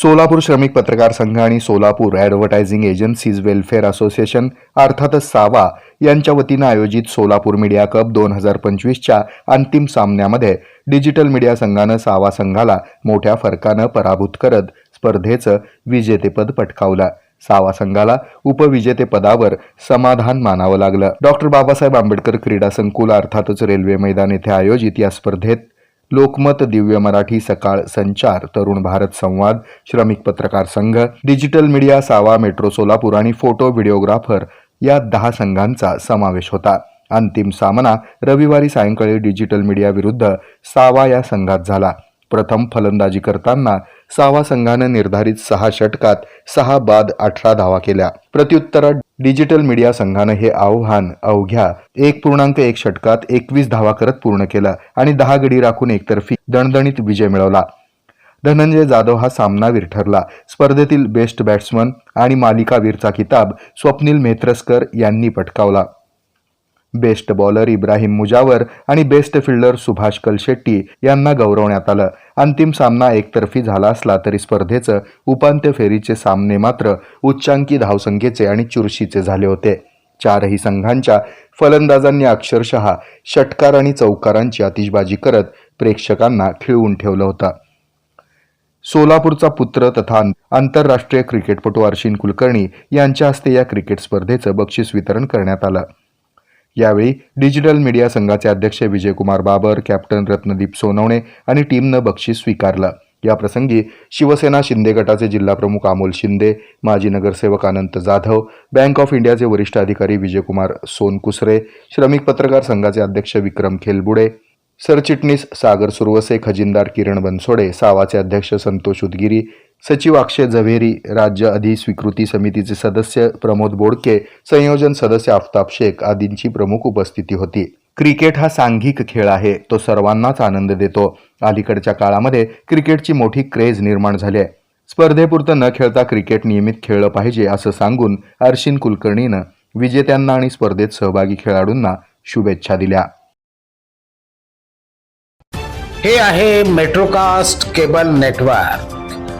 सोलापूर श्रमिक पत्रकार संघ आणि Solapur advertising agencies welfare association अर्थातच सावा यांच्या वतीनं आयोजित सोलापूर मीडिया कप दोन हजार पंचवीसच्या अंतिम सामन्यामध्ये डिजिटल मीडिया संघानं सावा संघाला मोठ्या फरकानं पराभूत करत स्पर्धेचं विजेतेपद पटकावलं. सावा संघाला उपविजेतेपदावर समाधान मानावं लागलं. डॉक्टर बाबासाहेब आंबेडकर क्रीडा संकुल अर्थातच रेल्वे मैदान येथे आयोजित या स्पर्धेत लोकमत दिव्य मराठी सकाळ संचार तरुण भारत संवाद श्रमिक पत्रकार संघ digital media Sava metro Solapur आणि फोटो व्हिडिओग्राफर या दहा संघांचा समावेश होता. अंतिम सामना रविवारी सायंकाळी डिजिटल मीडिया विरुद्ध सावा या संघात झाला. प्रथम फलंदाजी करताना सहावा संघानं निर्धारित सहा षटकात सहा बाद अठरा धावा केल्या. प्रत्युत्तरात डिजिटल मीडिया संघानं हे आव्हान अवघ्या एक पूर्णांक एक षटकात एकवीस धावा करत पूर्ण केलं आणि दहा गडी राखून एकतर्फी दणदणीत विजय मिळवला. धनंजय जाधव हा सामनावीर ठरला. स्पर्धेतील बेस्ट बॅट्समन आणि मालिकावीरचा किताब स्वप्नील मेत्रस्कर यांनी पटकावला. बेस्ट बॉलर इब्राहिम मुजावर आणि बेस्ट फिल्डर सुभाष कलशेट्टी यांना गौरवण्यात आलं. अंतिम सामना एकतर्फी झाला असला तरी स्पर्धेचं उपांत्य फेरीचे सामने मात्र उच्चांकी धावसंख्येचे आणि चुरशीचे झाले होते. चारही संघांच्या फलंदाजांनी अक्षरशः षटकार आणि चौकारांची आतिषबाजी करत प्रेक्षकांना खिळवून ठेवलं होतं. सोलापूरचा पुत्र तथा आंतरराष्ट्रीय क्रिकेटपटू अर्शिन कुलकर्णी यांच्या हस्ते या क्रिकेट स्पर्धेचं बक्षीस वितरण करण्यात आलं. यावेळी डिजिटल मीडिया संघाचे अध्यक्ष विजयकुमार बाबर कॅप्टन रत्नदीप सोनवणे आणि टीमनं बक्षीस स्वीकारलं. याप्रसंगी शिवसेना शिंदे गटाचे जिल्हाप्रमुख अमोल शिंदे माजी नगरसेवक अनंत जाधव बँक ऑफ इंडियाचे वरिष्ठ अधिकारी विजयकुमार सोनकुसरे श्रमिक पत्रकार संघाचे अध्यक्ष विक्रम खेलबुडे सरचिटणीस सागर सुरवसे खजिनदार किरण बनसोडे सावाचे अध्यक्ष संतोष उदगिरी सचिव अक्षय झवेरी राज्य अधिस्वीकृती समितीचे सदस्य प्रमोद बोडके संयोजन सदस्य आफताब शेख आदींची प्रमुख उपस्थिती होती. क्रिकेट हा सांघिक खेळ आहे. तो सर्वांनाच आनंद देतो. अलीकडच्या काळामध्ये क्रिकेटची मोठी क्रेज निर्माण झाली आहे. स्पर्धेपुरतं न खेळता क्रिकेट नियमित खेळलं पाहिजे असं सांगून अर्शिन कुलकर्णीनं विजेत्यांना आणि स्पर्धेत सहभागी खेळाडूंना शुभेच्छा दिल्या. हे आहे मेट्रोकास्ट केबल नेटवर्क.